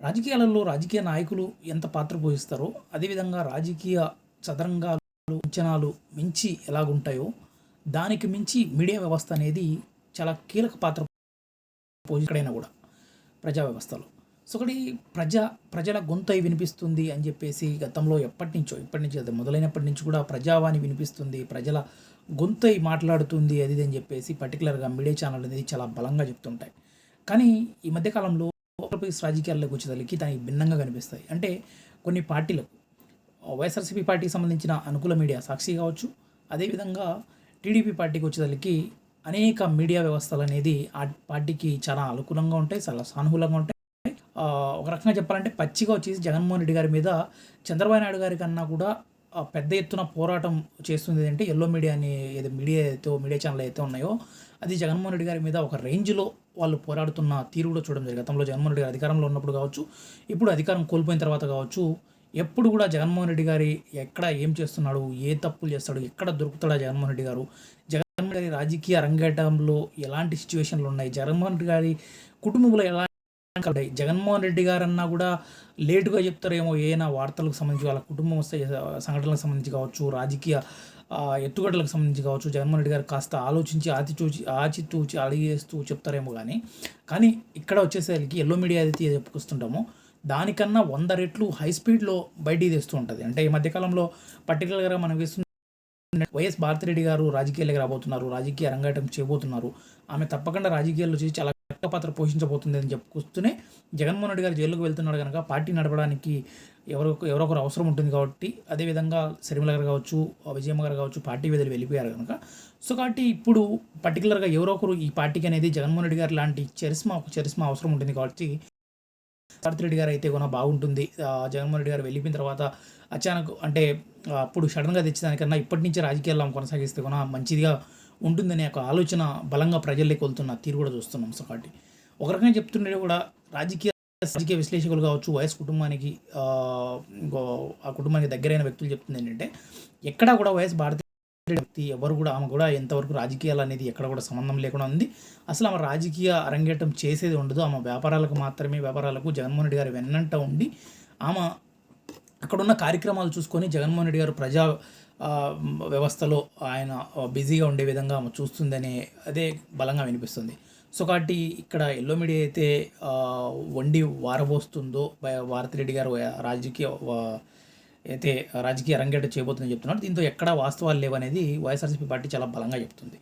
రాజకీయాలలో రాజకీయ నాయకులు ఎంత పాత్ర పోషిస్తారో అదేవిధంగా రాజకీయ చదరంగాలు అంచనాలు మించి ఎలాగుంటాయో దానికి మించి మీడియా వ్యవస్థ అనేది చాలా కీలక పాత్ర పోషికడైనా కూడా ప్రజా వ్యవస్థలో. సో ఒకటి ప్రజా ప్రజల గొంతై వినిపిస్తుంది అని చెప్పేసి గతంలో ఎప్పటి నుంచో ఇప్పటి నుంచి అది మొదలైనప్పటి నుంచి కూడా ప్రజావాణి వినిపిస్తుంది ప్రజల గొంతై మాట్లాడుతుంది అది ఇది అని చెప్పేసి పర్టికులర్గా మీడియా ఛానల్ అనేది చాలా బలంగా చెప్తుంటాయి. కానీ ఈ మధ్యకాలంలో ఆంధ్రప్రదేశ్ రాజకీయాల్లోకి వచ్చేసరికి దానికి భిన్నంగా కనిపిస్తాయి. అంటే కొన్ని పార్టీలకు వైఎస్ఆర్సీపీ పార్టీకి సంబంధించిన అనుకూల మీడియా సాక్షి కావచ్చు అదేవిధంగా టీడీపీ పార్టీకి వచ్చేసరికి అనేక మీడియా వ్యవస్థలు అనేది ఆ పార్టీకి చాలా అనుకూలంగా ఉంటాయి చాలా సానుకూలంగా ఉంటాయి. ఒక రకంగా చెప్పాలంటే పచ్చిగా వచ్చేసి జగన్మోహన్ రెడ్డి గారి మీద చంద్రబాబు నాయుడు గారి కన్నా కూడా పెద్ద ఎత్తున పోరాటం చేస్తుంది అంటే ఎల్లో మీడియా అని ఏదో మీడియా ఏదైతే మీడియా ఛానల్ అయితే ఉన్నాయో అది జగన్మోహన్ రెడ్డి గారి మీద ఒక రేంజ్లో వాళ్ళు పోరాడుతున్న తీరు కూడా చూడడం జరిగింది. గతంలో జగన్మోహన్ రెడ్డి గారు అధికారంలో ఉన్నప్పుడు కావచ్చు ఇప్పుడు అధికారం కోల్పోయిన తర్వాత కావచ్చు ఎప్పుడు కూడా జగన్మోహన్ రెడ్డి గారి ఎక్కడ ఏం చేస్తున్నాడు ఏ తప్పులు చేస్తాడు ఎక్కడ దొరుకుతాడా జగన్మోహన్ రెడ్డి గారు? జగన్మోహన్ గారి రాజకీయ రంగేటంలో ఎలాంటి సిచ్యువేషన్లు ఉన్నాయి? జగన్మోహన్ రెడ్డి గారి కుటుంబంలో ఎలా ఉంటాయి జగన్మోహన్ రెడ్డి గారన్నా కూడా లేటుగా చెప్తారేమో ఏమైనా వార్తలకు సంబంధించి? వాళ్ళ కుటుంబం వస్తే సంఘటనలకు సంబంధించి కావచ్చు రాజకీయ ఎత్తుగడలకు సంబంధించి కావచ్చు జగన్మోహన్ రెడ్డి గారు కాస్త ఆలోచించి ఆచితూచి ఆచితూచి అడిగేస్తూ చెప్తారేమో కానీ కానీ ఇక్కడ వచ్చేసరికి ఎల్లో మీడియా అయితే చెప్పుకొస్తుంటామో. దానికన్నా వంద రెట్లు హై స్పీడ్లో బయటికి తెస్తూ ఉంటుంది. అంటే ఈ మధ్యకాలంలో పర్టికులర్గా మనం వేస్తున్న వైఎస్ భారతిరెడ్డి గారు రాజకీయాలకు రాబోతున్నారు రాజకీయ రంగాటం చేయబోతున్నారు. ఆమె తప్పకుండా రాజకీయాల్లో చేసి చాలా కీలక పాత్ర పోషించబోతుంది అని చెప్పుకొస్తూనే జగన్మోహన్ రెడ్డి గారు జైలుకు వెళ్తున్నాడు కనుక పార్టీ నడపడానికి ఎవరో ఎవరో ఒకరు అవసరం ఉంటుంది కాబట్టి అదేవిధంగా శర్మిల గారు కావచ్చు విజయమ్మ గారు కావచ్చు పార్టీ వదిలి వెళ్ళిపోయారు కనుక. సో కాబట్టి ఇప్పుడు పర్టికులర్గా ఎవరో ఒకరు ఈ పార్టీకి అనేది జగన్మోహన్ రెడ్డి గారు లాంటి చరిస్మా ఒక చరిస్మా అవసరం ఉంటుంది కాబట్టి భారతిరెడ్డి గారు అయితే కొన బాగుంటుంది. జగన్మోహన్ రెడ్డి గారు వెళ్ళిపోయిన తర్వాత అచానక్ అంటే అప్పుడు సడన్గా తెచ్చేదానికన్నా ఇప్పటి నుంచి రాజకీయాల్లో కొనసాగిస్తే కొన మంచిదిగా ఉంటుందనే ఒక ఆలోచన బలంగా ప్రజల్లోకి వెళ్తున్న తీరు కూడా చూస్తున్నాం. సో కాబట్టి ఒక రకంగా చెప్తుండే కూడా రాజకీయ రాజకీయ విశ్లేషకులు కావచ్చు వయస్ కుటుంబానికి ఆ, ఆ కుటుంబానికి దగ్గరైన వ్యక్తులు చెప్తుంది ఏంటంటే ఎక్కడా కూడా వైఎస్ భారతీయ వ్యక్తి ఎవరు కూడా ఆమె కూడా ఎంతవరకు రాజకీయాలు అనేది ఎక్కడ కూడా సంబంధం లేకుండా ఉంది. అసలు ఆమె రాజకీయ అరంగేటం చేసేది ఉండదు. ఆమె వ్యాపారాలకు మాత్రమే వ్యాపారాలకు జగన్మోహన్ రెడ్డి గారు వెన్నంట ఉండి ఆమె అక్కడ ఉన్న కార్యక్రమాలు చూసుకొని జగన్మోహన్ రెడ్డి గారు ప్రజా వ్యవస్థలో ఆయన బిజీగా ఉండే విధంగా చూస్తుందనే అదే బలంగా వినిపిస్తుంది. సో కాబట్టి ఇక్కడ ఎల్లో మీడియా అయితే వండి వారబోస్తుందో భారతి భారతిరెడ్డి గారు రాజకీయ అయితే రాజకీయ రంగేట చేయబోతుందని చెప్తున్నారు. దీంతో ఎక్కడా వాస్తవాలు లేవనేది వైఎస్ఆర్సీపీ పార్టీ చాలా బలంగా చెప్తుంది.